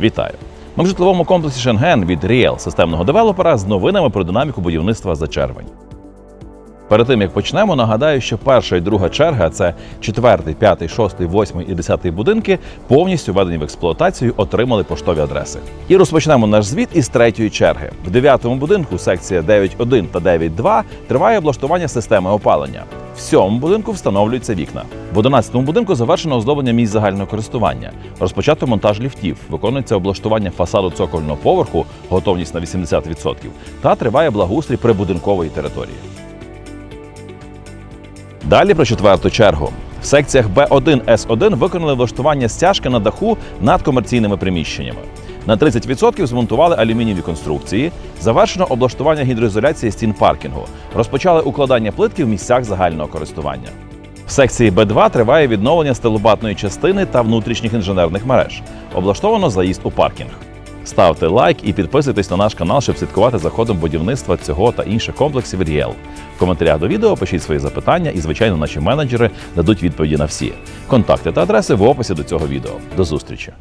Вітаю! Ми в житловому комплексі Шенген від Ріел системного девелопера з новинами про динаміку будівництва за червень. Перед тим як почнемо, нагадаю, що перша і друга черга це четвертий, п'ятий, шостий, восьмий і десятий будинки повністю введені в експлуатацію, отримали поштові адреси. І розпочнемо наш звіт із третьої черги. В дев'ятому будинку секція 9.1 та 9.2 триває облаштування системи опалення. В сьомому будинку встановлюються вікна. В 11-му будинку завершено оздоблення місць загального користування. Розпочато монтаж ліфтів, виконується облаштування фасаду цокольного поверху, готовність на 80%, та триває благоустрій прибудинкової території. Далі про четверту чергу. В секціях Б1 С1 виконали влаштування стяжки на даху над комерційними приміщеннями. На 30% змонтували алюмінієві конструкції, завершено облаштування гідроізоляції стін паркінгу, розпочали укладання плитки в місцях загального користування. В секції Б2 триває відновлення стелобатної частини та внутрішніх інженерних мереж. Облаштовано заїзд у паркінг. Ставте лайк і підписуйтесь на наш канал, щоб слідкувати за ходом будівництва цього та інших комплексів Ріел. В коментарях до відео пишіть свої запитання, і, звичайно, наші менеджери дадуть відповіді на всі. Контакти та адреси в описі до цього відео. До зустрічі!